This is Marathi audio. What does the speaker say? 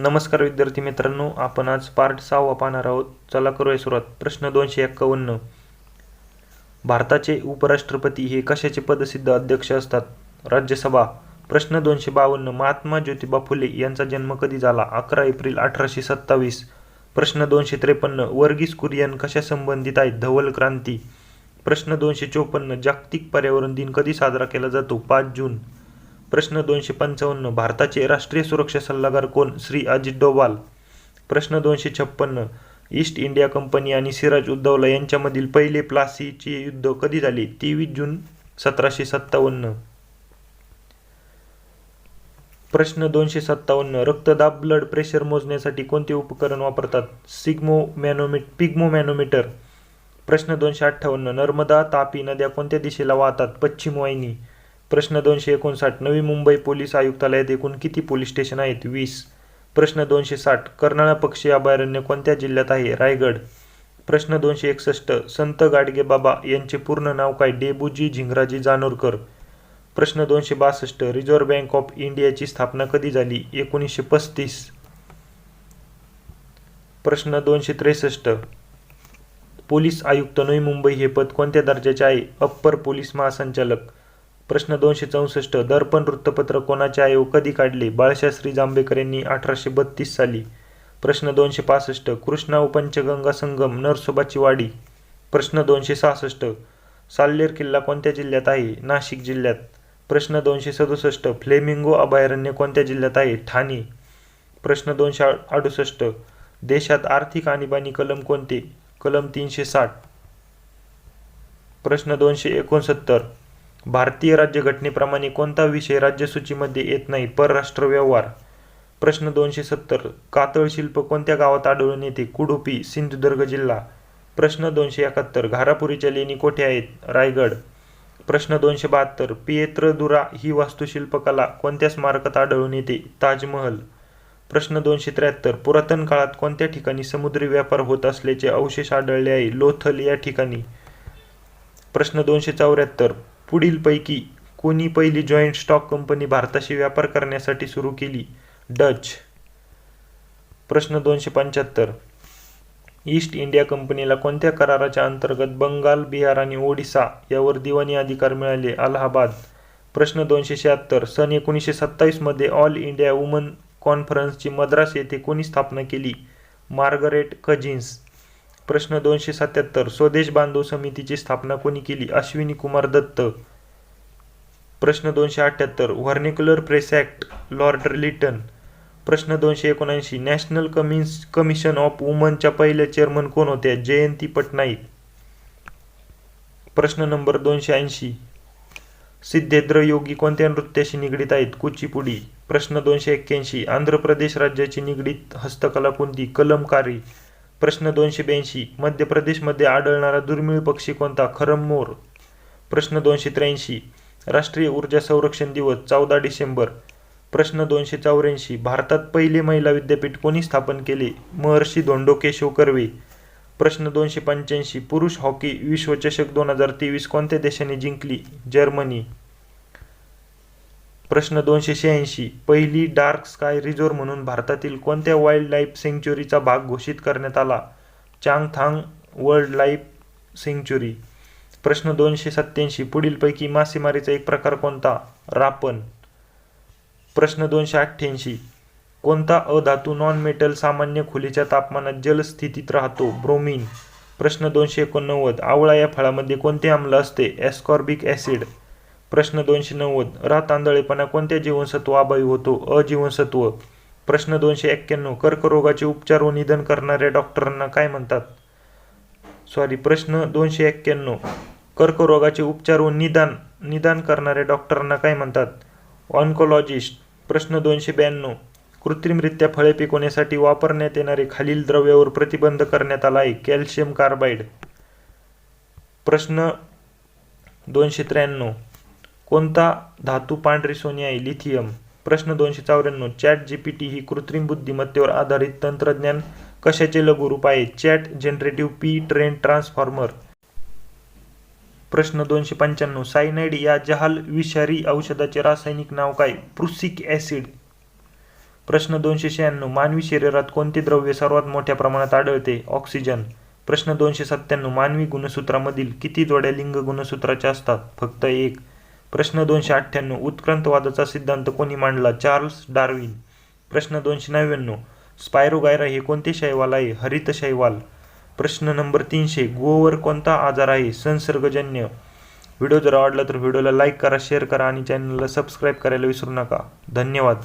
नमस्कार विद्यार्थी मित्रांनो आपण आज पार्ट सहावा पाहणार आहोत. चला करूया सुरुवात. प्रश्न दोनशे एक्कावन्न. भारताचे उपराष्ट्रपती हे कशाचे पदसिद्ध अध्यक्ष असतात? राज्यसभा. प्रश्न दोनशे बावन्न. महात्मा ज्योतिबा फुले यांचा जन्म कधी झाला? अकरा एप्रिल अठराशे सत्तावीस. प्रश्न दोनशे त्रेपन्न. वर्गीस कुरियन कशा संबंधित आहेत? धवल क्रांती. प्रश्न दोनशे चोपन्न. जागतिक पर्यावरण दिन कधी साजरा केला जातो? पाच जून. प्रश्न दोनशे पंचावन्न भारताचे राष्ट्रीय सुरक्षा सल्लागार कोण? श्री अजित डोवाल प्रश्न दोनशे छप्पन्न ईस्ट इंडिया कंपनी आणि सिराज उद्दौला यांच्यामधील पहिले प्लासीचे युद्ध कधी झाले? तेवीस जून सतराशे सत्तावन्न. प्रश्न दोनशे सत्तावन्न रक्तदाब ब्लड प्रेशर मोजण्यासाठी कोणते उपकरण वापरतात? सिग्मो मॅनोमीट पिग्मो मॅनोमीटर. प्रश्न दोनशे अठ्ठावन्न नर्मदा तापी नद्या कोणत्या दिशेला वाहतात? पश्चिम वाहिनी. प्रश्न दोनशे एकोणसाठ नवी मुंबई पोलीस आयुक्तालयात एकूण किती पोलीस स्टेशन आहेत? वीस. प्रश्न दोनशे साठ कर्नाळा पक्षी अभयारण्य कोणत्या जिल्ह्यात आहे? रायगड. प्रश्न दोनशे एकसष्ट संत गाडगे बाबा यांचे पूर्ण नाव काय? डेबूजी झिंगराजी जानोरकर. प्रश्न दोनशे बासष्ट रिझर्व्ह बँक ऑफ इंडियाची स्थापना कधी झाली? एकोणीसशे पस्तीस. प्रश्न दोनशे त्रेसष्ट पोलीस आयुक्त नवी मुंबई हे पद कोणत्या दर्जाचे आहे? अप्पर पोलीस महासंचालक. प्रश्न दोनशे चौसष्ट दर्पण वृत्तपत्र कोणाचे आहे व कधी काढले? बाळशास्त्री जांभेकर यांनी अठराशे बत्तीस साली. प्रश्न दोनशे पासष्ट कृष्णा व पंचगंगा संगम नरसोबाची वाडी. प्रश्न दोनशे सहासष्ट साल्लेर किल्ला कोणत्या जिल्ह्यात आहे? नाशिक जिल्ह्यात. प्रश्न दोनशे सदुसष्ट फ्लेमिंगो अभयारण्य कोणत्या जिल्ह्यात आहे? ठाणे. प्रश्न दोनशे अडुसष्ट देशात आर्थिक आणीबाणी कलम कोणते? कलम तीनशे साठ प्रश्न दोनशे एकोणसत्तर भारतीय राज्यघटनेप्रमाणे कोणता विषय राज्यसूचीमध्ये येत नाही परराष्ट्र व्यवहार प्रश्न दोनशे सत्तर. कातळ शिल्प कोणत्या गावात आढळून येते? कुडुपी सिंधुदुर्ग जिल्हा. प्रश्न दोनशे एकाहत्तर. घारापुरीच्या लेणी कोठे आहेत? रायगड. प्रश्न दोनशे बहात्तर. पिएत्रदुरा ही वास्तुशिल्पकला कोणत्या स्मारकात आढळून येते? ताजमहल. प्रश्न दोनशे त्र्याहत्तर. पुरातन काळात कोणत्या ठिकाणी समुद्री व्यापार होत असल्याचे अवशेष आढळले आहे? लोथल या ठिकाणी. प्रश्न दोनशे चौऱ्याहत्तर. पुढीलपैकी कोणी पहिली जॉईंट स्टॉक कंपनी भारताशी व्यापार करण्यासाठी सुरू केली? डच प्रश्न दोनशे पंच्याहत्तर. ईस्ट इंडिया कंपनीला कोणत्या कराराच्या अंतर्गत बंगाल बिहार आणि ओडिसा यावर दिवाणी अधिकार मिळाले? अलाहाबाद. प्रश्न दोनशे शहात्तर. सन एकोणीसशे सत्तावीसमध्ये ऑल इंडिया वुमन कॉन्फरन्सची मद्रास येथे कोणी स्थापना केली? मार्गरेट कजिन्स प्रश्न दोनशे सत्याहत्तर. स्वदेश बांधव समितीची स्थापना कोणी केली? अश्विनी कुमार दत्त. प्रश्न दोनशे अठ्ठ्याहत्तर vernacular press act lord Lytton. प्रश्न दोनशे एकोणऐंशी. नॅशनल कमिन्स कमिशन ऑफ वुमनच्या पहिल्या चेअरमन कोण होत्या? जयंती पटनाईक. प्रश्न नंबर दोनशे ऐंशी. सिद्धेंद्र योगी कोणत्या नृत्याशी निगडीत आहेत? कुचीपुडी. प्रश्न दोनशे एक्क्याऐंशी. आंध्र प्रदेश राज्याची निगडीत हस्तकला कोणती? कलमकारी. प्रश्न दोनशे ब्याऐंशी. मध्य प्रदेशमध्ये आढळणारा दुर्मिळ पक्षी कोणता? खरम मोर. प्रश्न दोनशे त्र्याऐंशी. राष्ट्रीय ऊर्जा संरक्षण दिवस चौदा डिसेंबर. प्रश्न दोनशे चौऱ्याऐंशी. भारतात पहिले महिला विद्यापीठ कोणी स्थापन केले? महर्षी धोंडो केशव कर्वे. प्रश्न दोनशे पंच्याऐंशी. पुरुष हॉकी विश्वचषक दोन हजार तेवीस कोणत्या देशाने जिंकली? जर्मनी. प्रश्न दोनशे शहाऐंशी. पहिली डार्क स्काय रिझोर म्हणून भारतातील कोणत्या वाईल्ड लाईफ सेंच्युरीचा भाग घोषित करण्यात आला? चांगथांग वर्ल्ड लाईफ सेंच्युरी प्रश्न दोनशे सत्याऐंशी पुढीलपैकी मासेमारीचा एक प्रकार कोणता? रापण. प्रश्न दोनशे अठ्ठ्याऐंशी. कोणता अधातू नॉन मेटल सामान्य खोलीच्या तापमानात जलस्थितीत राहतो? ब्रोमिन. प्रश्न दोनशे एकोणनव्वद. आवळा या फळामध्ये कोणते आम्ल असते? ॲस्कॉर्बिक ॲसिड प्रश्न दोनशे नव्वद. रात तांदळेपणा कोणत्या जीवनसत्व अभावी होतो? अजीवनसत्व. प्रश्न दोनशे एक्क्याण्णव. कर्करोगाचे उपचार व निधन करणाऱ्या डॉक्टरांना काय म्हणतात? सॉरी प्रश्न दोनशे एक्क्याण्णव. कर्करोगाचे उपचार व निदान निदान करणाऱ्या डॉक्टरांना काय म्हणतात? ऑन्कोलॉजिस्ट प्रश्न दोनशे ब्याण्णव. कृत्रिमरित्या फळे पिकवण्यासाठी वापरण्यात येणारे खालील द्रव्यावर प्रतिबंध करण्यात आला आहे कॅल्शियम कार्बाईड प्रश्न दोनशे त्र्याण्णव. कोणता धातू पांढरी सोने आहे? लिथियम. प्रश्न दोनशे चौऱ्याण्णव. चॅट जीपीटी ही कृत्रिम बुद्धिमत्तेवर आधारित तंत्रज्ञान कशाचे लघुरूप आहे? Chat generative P train transformer. प्रश्न दोनशे पंच्याण्णव. सायनाइड या जहाल विषारी औषधाचे रासायनिक नाव काय? Prussic acid. प्रश्न दोनशे शहाण्णव. मानवी शरीरात कोणते द्रव्य सर्वात मोठ्या प्रमाणात आढळते? ऑक्सिजन. प्रश्न दोनशे सत्त्याण्णव. मानवी गुणसूत्रामधील किती जोड्या लिंग गुणसूत्राच्या असतात? फक्त एक. प्रश्न दोनशे अठ्ठ्याण्णव उत्क्रांतवादाचा सिद्धांत कोणी मांडला? Charles Darwin. प्रश्न दोनशे नव्याण्णव स्पायरोगायरा हे कोणते शैवाल आहे? हरित शैवाल. प्रश्न नंबर तीनशे गोवर कोणता आजार आहे? संसर्गजन्य. व्हिडिओ जर आवडला तर व्हिडिओला लाईक करा शेअर करा आणि चॅनलला सबस्क्राईब करायला विसरू नका. धन्यवाद.